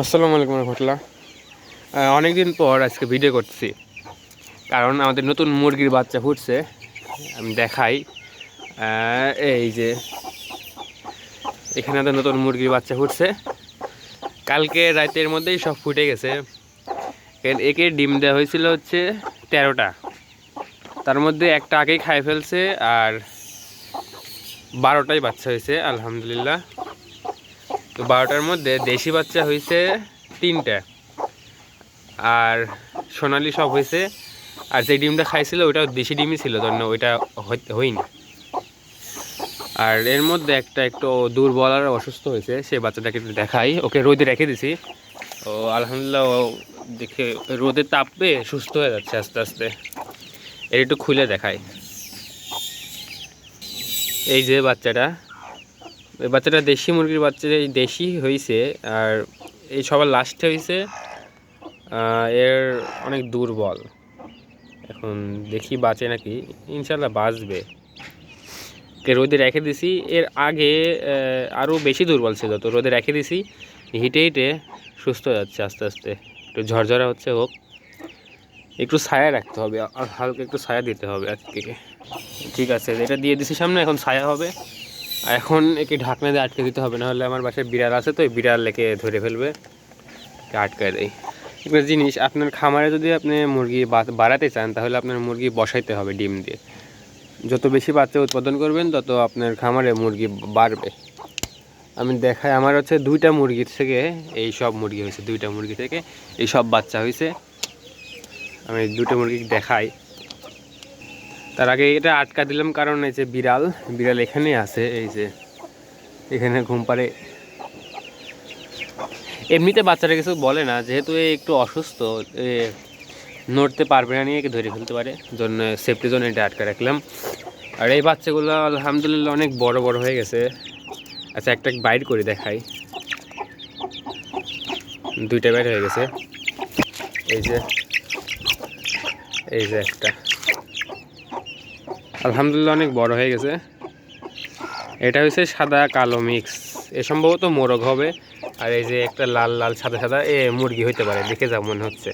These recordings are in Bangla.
আসসালামু আলাইকুম রহমতুল্লাহ। অনেক দিন পর আজকে ভিডিও করছি কারণ আমাদের নতুন মুরগির বাচ্চা ফুটছে। আমি দেখাই। এই যে এখানে আমাদের নতুন মুরগির বাচ্চা ফুটছে। কালকে রাতের মধ্যেই সব ফুটে গেছে। একে ডিম দেওয়া হয়েছিল হচ্ছে তেরোটা। তার মধ্যে একটা আগেই খাই ফেলছে আর বারোটাই বাচ্চা হয়েছে, আলহামদুলিল্লাহ। তো বারোটার মধ্যে দেশি বাচ্চা হয়েছে তিনটা। আর সোনালি সব হয়েছে আর যে ডিমটা খাইছিল, ওইটাও দেশি ডিমই ছিল জন্য ওইটা হয়নি আর এর মধ্যে একটা একটু দুর্বল আর অসুস্থ হয়েছে সেই বাচ্চাটাকে একটু দেখাই। ওকে রোদে রেখে দিছি। ও, আলহামদুলিল্লাহ দেখে রোদে তাপবে সুস্থ হয়ে যাচ্ছে আস্তে আস্তে। এর একটু খুলে দেখাই। এই যে বাচ্চাটা বাচ্চাটা দেশি মুরগির বাচ্চা, এই দেশি হয়েছে আর এই সবার লাস্টে হয়েছে এর অনেক দুর্বল। এখন দেখি বাঁচে নাকি ইনশাল্লাহ বাঁচবে। রোদে রেখে দিছি, এর আগে আরও বেশি দুর্বল ছিল তো রোদে রেখে দিছি, হিটে হিটে সুস্থ যাচ্ছে আস্তে আস্তে। একটু ঝরঝরা হচ্ছে হোক, একটু ছায়া রাখতে হবে আর হালকা একটু ছায়া দিতে হবে আজকে। ঠিক আছে, এটা দিয়ে দিছি সামনে, এখন ছায়া হবে। এখন একে ঢাকনা দিয়ে আটকে দিতে হবে না হলে আমার বাসায় বিড়াল আছে তো ওই বিড়াল একে ধরে ফেলবে। আটকায় দেয় একটা জিনিস, আপনার খামারে যদি আপনি মুরগি বাড়াতে চান, তাহলে আপনার মুরগি বসাইতে হবে ডিম দিয়ে। যত বেশি বাচ্চা উৎপাদন করবেন, তত আপনার খামারে মুরগি বাড়বে। আমি দেখাই, আমার হচ্ছে দুইটা মুরগির থেকে, এই সব মুরগি হয়েছে, দুইটা মুরগি থেকে, এই সব বাচ্চা হয়েছে। আমি দুটো মুরগি দেখাই। তার আগে এটা আটকা দিলাম কারণ এই যে বিড়াল বিড়াল এখানে আছে, এই যে এখানে ঘুম পারে এমনিতে বাচ্চারা কিছু বলে না, যেহেতু একটু অসুস্থ, এ নড়তে পারবে না, নিয়ে ধরে ফেলতে পারে। জন্য সেফটি জন্য এটা আটকা রাখলাম। আর এই বাচ্চাগুলো আলহামদুলিল্লাহ অনেক বড় বড় হয়ে গেছে। আচ্ছা একটা বাইর করে দেখাই। দুইটা বাইর হয়ে গেছে। এই যে এই যে একটা। আলহামদুলিল্লাহ অনেক বড় হয়ে গেছে। এটা হচ্ছে সাদা কালো মিক্স। এ সম্ভবত মোরগ হবে। আর এই যে একটা লাল লাল, সাদা সাদা, এ মুরগি হইতে পারে। দেখে যা মনে হচ্ছে।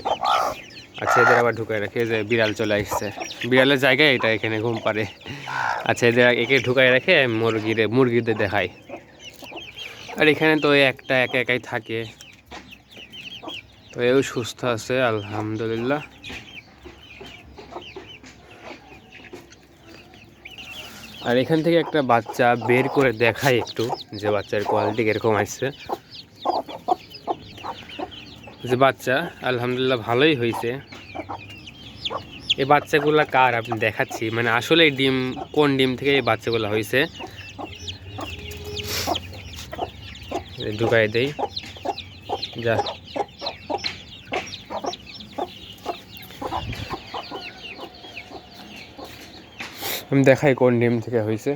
আচ্ছা এদের আবার ঢুকায় রাখে। যে বিড়াল চলে আসছে। বিড়ালের জায়গায় এটা এখানে ঘুম পারে আচ্ছা এদের একে ঢুকায় রাখে, মুরগিরে, মুরগিদের দেখায়। আর এখানে তো একটা একা একাই থাকে। তো এও সুস্থ আছে, আলহামদুলিল্লাহ। আর এখান থেকে একটা বাচ্চা বের করে দেখাই একটু যে বাচ্চার কোয়ালিটি কীরকম আসছে। যে বাচ্চা, আলহামদুলিল্লাহ ভালোই হয়েছে। এই বাচ্চাগুলা কার? আপনি দেখাচ্ছি। মানে আসলে ডিম, কোন ডিম থেকে এই বাচ্চাগুলো হয়েছে? ঢুকাই দেই। যা। আমি দেখাই কোন ডিম থেকে হয়েছে।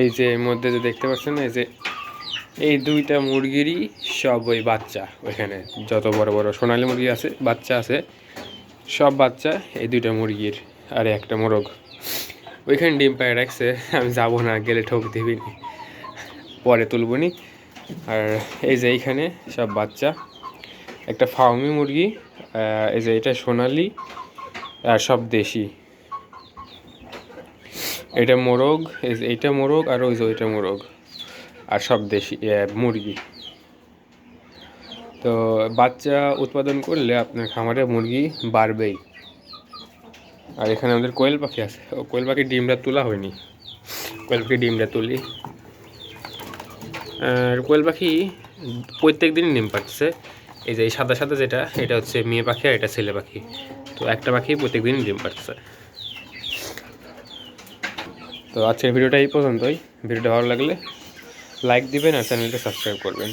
এই যে এর মধ্যে যে দেখতে পাচ্ছেন এই যে এই দুইটা মুরগিরই সব ওই বাচ্চা ওইখানে, যত বড় বড় সোনালী মুরগি আছে, বাচ্চা আছে, সব বাচ্চা এই দুইটা মুরগির আর একটা মোরগ। ওইখানে ডিম পায়ে রাখছে, আমি যাব না, গেলে ঠক দিবি নি। পরে তুলবনি আর এই যে এইখানে সব বাচ্চা, একটা ফার্মি মুরগি এই যে এটা সোনালি আর সব দেশি। এটা মোরগ এইটা মোরগ আর ওই যে ওইটা মোরগ। আর সব দেশি মুরগি। তো বাচ্চা উৎপাদন করলে আপনার খামারে মুরগি বাড়বেই। আর এখানে আমাদের কোয়েল পাখি আছে। ও কোয়েল পাখির ডিমটা তোলা হয়নি। কোয়েল পাখির ডিমটা তুলি। আর কোয়েল পাখি প্রত্যেক দিনই ডিম পাচ্ছে এই যে এই সাদা সাদা যেটা, এটা হচ্ছে মেয়ে পাখি আর এটা ছেলে পাখি। তো একটা পাখি প্রত্যেক দিনই ডিম পাচ্ছে তো আজকের ভিডিওটা এই পর্যন্তই। ভিডিওটা ভালো লাগলে লাইক দিবেন আর চ্যানেলটা সাবস্ক্রাইব করবেন।